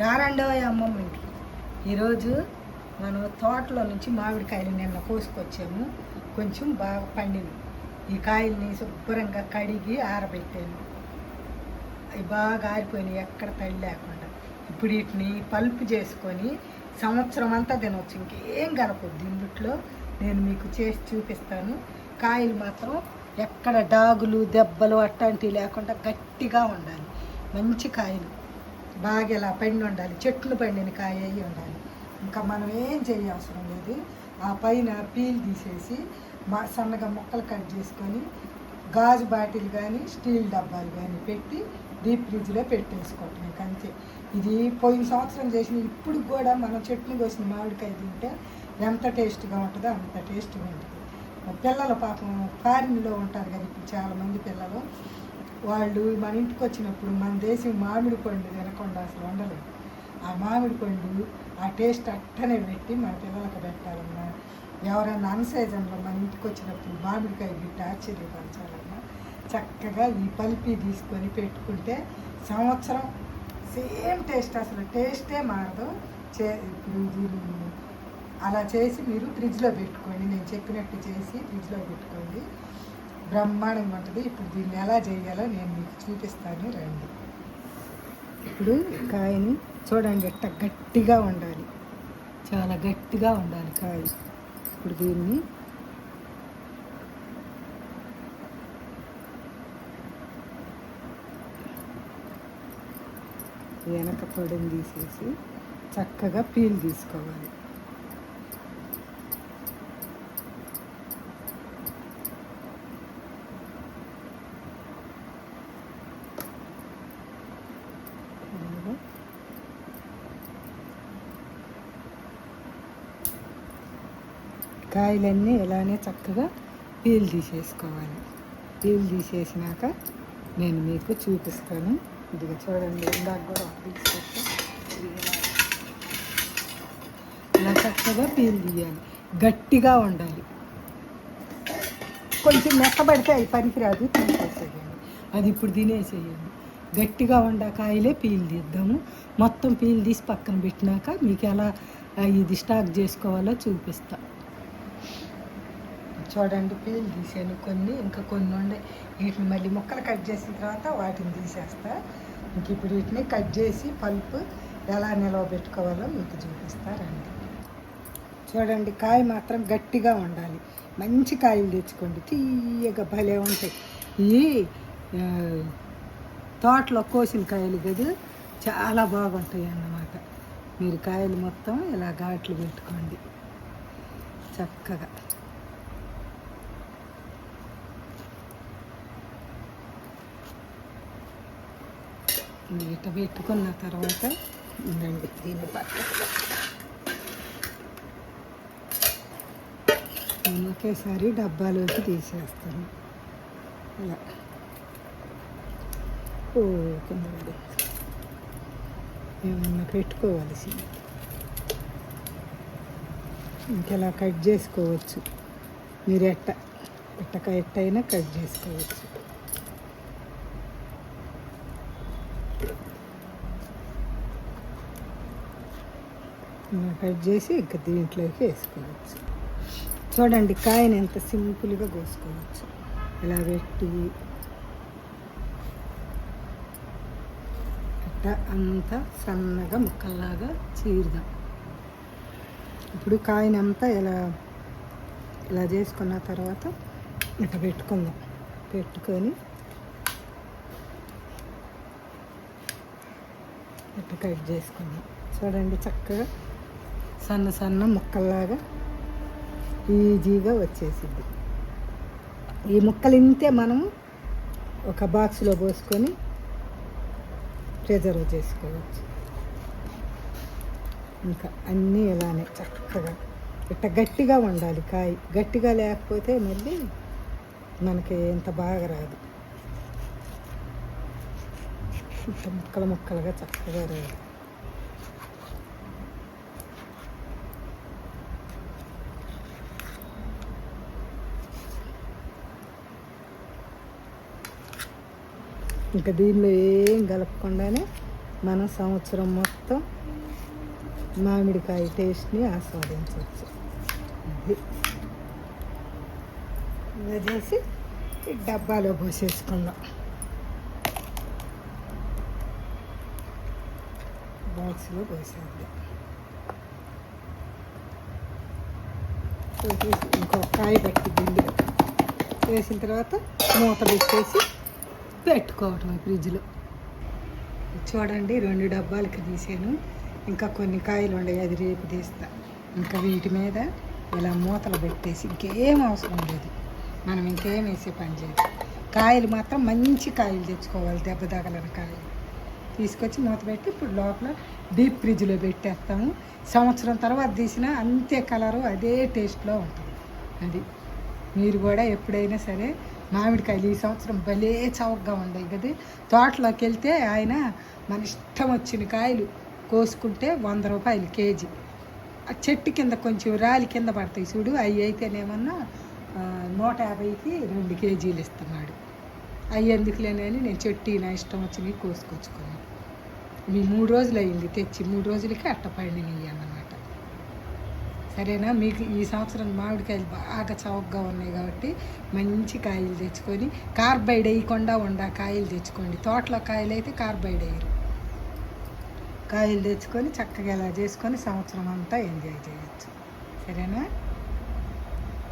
రారండో అమ్మమ్మ ఇంటికి ఈరోజు మనం తోటలో నుంచి మామిడికాయలు నిన్న కోసుకొచ్చాము. కొంచెం బాగా పండినవి ఈ కాయల్ని శుభ్రంగా కడిగి ఆరబెట్టాను. అవి బాగా ఆరిపోయినాయి ఎక్కడ తడి లేకుండా. ఇప్పుడు వీటిని పల్పు చేసుకొని సంవత్సరం అంతా తినవచ్చు ఇంకేం కలపొద్దు ఇందుట్లో నేను మీకు చేసి చూపిస్తాను. కాయలు మాత్రం ఎక్కడ డాగులు దెబ్బలు అట్లాంటివి లేకుండా గట్టిగా ఉండాలి. మంచి కాయలు. బాగా ఇలా పండి ఉండాలి చెట్లు పండిన కాయ అయి ఉండాలి. ఇంకా మనం ఏం చేయవసరం లేదు. ఆ పైన పీల్ తీసేసి మా సన్నగా ముక్కలు కట్ చేసుకొని గాజు బాటిల్ కానీ స్టీల్ డబ్బాలు కానీ పెట్టి డీప్ ఫ్రిడ్జ్లో పెట్టేసుకోవటం అంతే ఇది పోయిన సంవత్సరం చేసిన ఇప్పుడు కూడా మనం చెట్లు కోసిన మామిడికాయ తింటే ఎంత టేస్ట్గా ఉంటుందో అంత టేస్ట్గా ఉంటుంది. పిల్లలు పాపం ఫారిన్లో ఉంటారు కదా ఇప్పుడు చాలామంది పిల్లలు. వాళ్ళు మన ఇంటికి వచ్చినప్పుడు మన దేశం మామిడి పండు తినకుండా అసలు ఉండలేదు ఆ మామిడి పండు ఆ టేస్ట్ అట్టనే పెట్టి మన పిల్లలకు పెట్టాలన్నా ఎవరైనా అన్సీజన్లో మన ఇంటికి వచ్చినప్పుడు మామిడికాయ బిట్టి ఆశ్చర్యపరచాలన్నా చక్కగా ఈ పల్పి తీసుకొని పెట్టుకుంటే సంవత్సరం సేమ్ టేస్ట్ అసలు టేస్టే మారదు. చే ఇప్పుడు అలా చేసి మీరు ఫ్రిడ్జ్లో పెట్టుకోండి. నేను చెప్పినట్టు చేసి ఫ్రిడ్జ్లో పెట్టుకోండి. బ్రహ్మాండంగా ఉంటుంది ఇప్పుడు దీన్ని ఎలా చేయాలో నేను మీకు చూపిస్తాను. రండి. ఇప్పుడు కాయని చూడండి ఎట్ట గట్టిగా ఉండాలి చాలా గట్టిగా ఉండాలి కాయ. ఇప్పుడు దీన్ని వెనక పొడిని తీసేసి చక్కగా పీల్ తీసుకోవాలి. కాయలన్నీ ఇలానే చక్కగా పీల్ తీసేసుకోవాలి. పీల్ తీసేసినాక నేను మీకు చూపిస్తాను. ఇదిగో చూడండి ఇందాక కూడా ఒకటి ఇలా. చక్కగా పీల్ తీయాలి. గట్టిగా ఉండాలి. కొంచెం మెత్తబడితే అవి పనికిరాదు తీసేసేయండి. అది ఇప్పుడు తినేసేయండి. గట్టిగా ఉండ కాయలే పీల్ తీద్దాము. మొత్తం పీల్ తీసి పక్కన పెట్టినాక మీకు ఎలా ఇది స్టాక్ చేసుకోవాలో చూపిస్తాను చూడండి పీలు తీసాను కొన్ని ఇంకా కొన్ని ఉండే. వీటిని మళ్ళీ ముక్కలు కట్ చేసిన తర్వాత వాటిని తీసేస్తా. ఇంక ఇప్పుడు వీటిని కట్ చేసి పల్పు ఎలా నిలవబెట్టుకోవాలో మీకు చూపిస్తారండి చూడండి కాయ మాత్రం గట్టిగా ఉండాలి. మంచి కాయలు తెచ్చుకోండి. తీయగా భలే ఉంటాయి. ఈ తోటలో కోసిన కాయలు కదా చాలా బాగుంటాయి అన్నమాట. మీరు కాయలు మొత్తం ఇలా ఘాట్లు పెట్టుకోండి. చక్కగా. ఇట పెట్టుకున్న తర్వాత ఉందండి దీన్ని పక్కన నేను ఒకేసారి డబ్బాలోకి తీసేస్తాను. అలా. ఓ కింద ఏమన్నా పెట్టుకోవాల్సి. ఇంకెలా కట్ చేసుకోవచ్చు? మీరు ఎట్ట? ఎట్టక ఎట్టయినా కట్ చేసుకోవచ్చు ఇలా కట్ చేసి ఇంకా దీంట్లోకి వేసుకోవచ్చు. చూడండి కాయని ఎంత సింపుల్గా కోసుకోవచ్చు. ఇలా పెట్టి? అట్ట అంతా సన్నగా ముక్కల్లాగా చీరుదాం. ఇప్పుడు కాయని అంతా ఇలా ఇలా చేసుకున్న తర్వాత ఇట్లా పెట్టుకుందాం. పెట్టుకొని ఇట్లా కట్ చేసుకుందాం చూడండి చక్కగా సన్న సన్న ముక్కల్లాగా ఈజీగా వచ్చేసిద్ది ఈ ముక్కలు ఇంతే మనం ఒక బాక్స్లో పోసుకొని ప్రిజర్వ్ చేసుకోవచ్చు. ఇంకా అన్నీ ఇలానే చక్కగా ఇట్ట గట్టిగా ఉండాలి కాయ. గట్టిగా లేకపోతే మళ్ళీ మనకి ఇంత బాగా రాదు. ఇట్ట ముక్కలు ముక్కలుగా చక్కగా రాదు ఇంకా దీనిలో ఏం కలపకుండానే మనం సంవత్సరం మొత్తం మామిడికాయ టేస్ట్ని ఆస్వాదించవచ్చు. అది ఇలా చేసి డబ్బాలో పోసేసుకుందాం. బాక్స్లో పోసేద్దాం పోసేసి కాయ పెట్టి గిండి వేసిన తర్వాత మూత పెట్టేసి పెట్టుకోవటం ఫ్రిడ్జ్లో చూడండి రెండు డబ్బాలకి తీసాను. ఇంకా కొన్ని కాయలు ఉన్నాయి అది రేపు తీస్తా. ఇంకా వీటి మీద ఇలా మూతలు పెట్టేసి ఇంకేం అవసరం లేదు. మనం ఇంకేం వేసే పని చేయదు కాయలు మాత్రం మంచి కాయలు తెచ్చుకోవాలి దెబ్బ తగలని కాయలు. తీసుకొచ్చి మూత పెట్టి ఇప్పుడు లోపల డీప్ ఫ్రిడ్జ్లో పెట్టేస్తాము. సంవత్సరం తర్వాత తీసిన అంతే కలరు అదే టేస్ట్లో ఉంటుంది. అది మీరు కూడా ఎప్పుడైనా సరే మామిడికాయలు ఈ సంవత్సరం భలే చౌకగా ఉన్నాయి కదా. తోటలోకి వెళ్తే ఆయన మన ఇష్టం వచ్చిన కాయలు కోసుకుంటే వంద రూపాయలు కేజీ. ఆ చెట్టు కింద కొంచెం రాలి కింద పడతాయి చూడు అవి అయితేనేమన్నా నూట యాభైకి రెండు కేజీలు ఇస్తున్నాడు. అవి ఎందుకులేనని నేను చెట్టు నా ఇష్టం వచ్చినవి కోసుకొచ్చుకున్నాను. మీ మూడు రోజులు అయింది తెచ్చి మూడు రోజులకి అట్ట పండినవి అన్నమాట సరేనా? మీకు ఈ సంవత్సరం మామిడికాయలు బాగా చౌకగా ఉన్నాయి కాబట్టి మంచి కాయలు తెచ్చుకొని కార్బైడ్ వేయకుండా ఉండా కాయలు తెచ్చుకోండి. తోటలో కాయలు అయితే కార్బైడ్ వేయరు. కాయలు తెచ్చుకొని చక్కగా ఇలా చేసుకొని సంవత్సరం అంతా ఎంజాయ్ చేయొచ్చు. సరేనా?